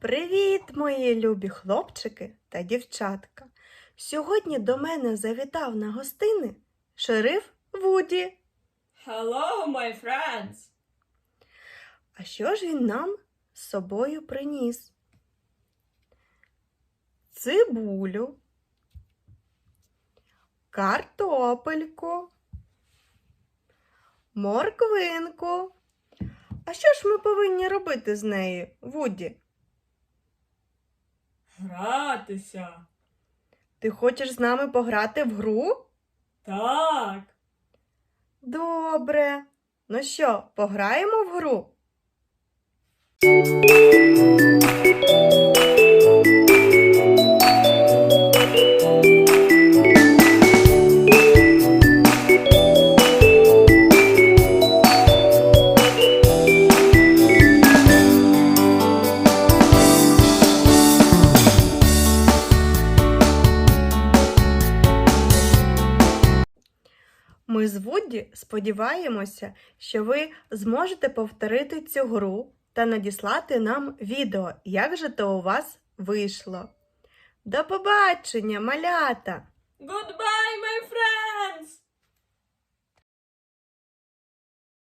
Привіт, мої любі хлопчики та дівчатка. Сьогодні до мене завітав на гостини шериф Вуді. Hello, my friends. А що ж він нам з собою приніс? Цибулю, картопельку, морквинку. А що ж ми повинні робити з нею, Вуді? Гратися. Ти хочеш з нами пограти в гру? Так. Добре. Ну що, пограємо в гру? Ми з Вудді сподіваємося, що ви зможете повторити цю гру та надіслати нам відео, як же то у вас вийшло. До побачення, малята! Goodbye.